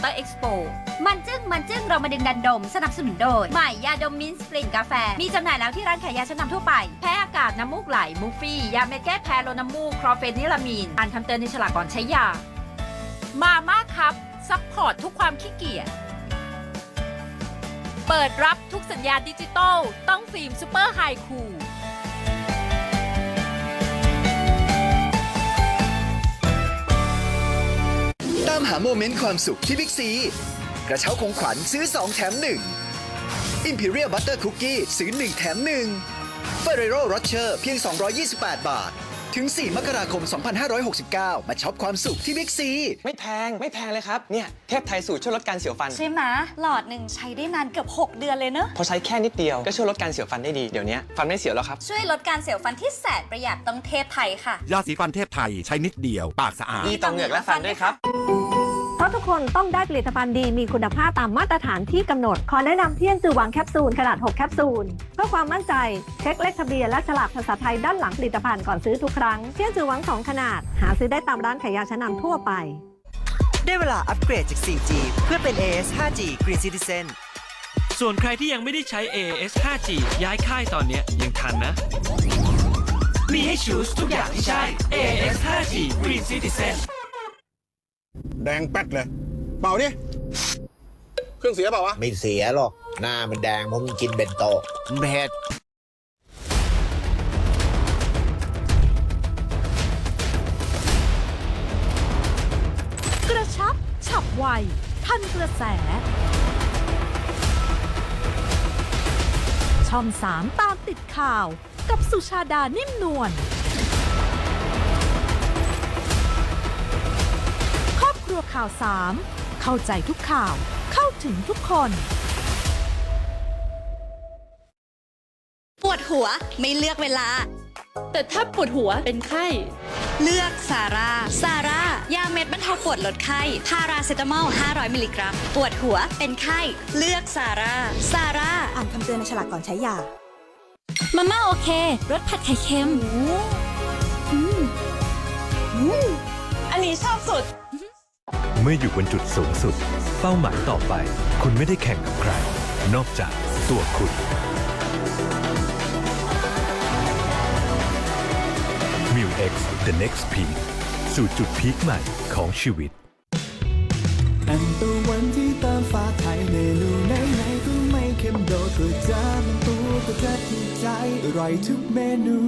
เตอร์เอ็กซ์โปมันจึ้งมันจึ้งเรามาดึงดันดม สนับสนุนโดย ใหม่ยาดมมินส์กลิ่นกาแฟ มีจำหน่ายแล้วที่ร้านขายยาชั้นนำทั่วไป แพ้อากาศน้ำมูกไหล มูฟี่ ยาเม็ดแก้แพ้ลน้ำมูกคลอเฟนิลามีน อ่านคำเตือนในฉลากก่อนใช้ยา มาม่าครับ ซัพพอร์ตทุกความขี้เกียจ เปิดรับทุกสัญญาณดิจิตอลต้องฟิล์มซูเปอร์ไฮคูามหาโมเมนต์ความสุขที่บิ๊กซี กระเช้าของขวัญซื้อ 2 แถม 1 Imperial Butter Cookie ซื้อ 1 แถม 1 Ferrero Rocher เพียง 228 บาท ถึง 4 มกราคม 2569 มาช็อปความสุขที่บิ๊กซี ไม่แพง ไม่แพงเลยครับ เนี่ย เทพไทยสูตรช่วยลดการเสียวฟัน ใช่ไหมหลอดหนึ่งใช้ได้นานเกือบ 6 เดือนเลยเนอะพอใช้แค่นิดเดียวก็ช่วยลดการเสียวฟันได้ดี เดี๋ยวนี้ฟันไม่เสียวแล้วครับ ช่วยลดการเสียวฟันที่แสนประหยัดต้องเทพไทยค่ะ ยาสีฟันเทพไทยใช้นิดเดียว ปากสะอาด ดีต่อเหงือกและฟันด้วยครับเพราะ ทุกคนต้องได้ผลิตภัณฑ์ดีมีคุณภาพตามมาตรฐานที่กำหนด ขอแนะนำเที่ยงจือหวังแคปซูลขนาด 6 แคปซูล เพื่อความมั่นใจ เช็คเลขทะเบียนและฉลากภาษาไทยด้านหลังผลิตภัณฑ์ก่อนซื้อทุกครั้ง เที่ยงจือหวัง 2 ขนาด หาซื้อได้ตามร้านขายยาชั้นนำทั่วไป ได้เวลาอัปเกรดจาก 4G เพื่อเป็น AS 5G Green Citizen ส่วนใครที่ยังไม่ได้ใช้ AS 5G ย้ายค่ายตอนเนี้ยยังทันนะ มีให้ชูสทุกอย่างที่ใช่ AS 5G Green Citizen แดงแป๊ดเลย เป่าดิ เครื่องเสียเปล่าวะ ไม่เสียหรอก หน้ามันแดงเพราะมันกินเบนโตะเผ็ดกระชับ ฉับไว ทันกระแส ช่อง3ตามติดข่าว กับสุชาดานิ่มนวล ข่าว 3 เข้าใจทุกข่าวเข้าถึงทุกคน ปวดหัวไม่เลือกเวลา แต่ถ้าปวดหัวเป็นไข้ เลือกซาร่าซาร่ายาเม็ดบรรเทาปวดลดไข้พาราเซตามอล 500 มิลลิกรัม ปวดหัวเป็นไข้ เลือกซาร่าซาร่าอ่านคำเตือนในฉลากก่อนใช้ยามาม่าโอเครสผัดไข่เค็ม อันนี้ชอบสุด เมื่ออยู่บนจุดสูงสุด เป้าหมายต่อไป คุณไม่ได้แข่งกับใคร นอกจากตัวคุณ m i l X The Next Peak สู่จุดพีคใหม่ของชีวิตอันตะวันที่ตามฟ้าไทยเมนูไหนไหนก็ไม่เค็มโดดก็จะมันตัวก็จะถูกใจอร่อยทุกเมนู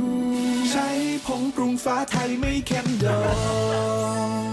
ใช้ผงปรุงฟ้าไทยไม่เค็มโดด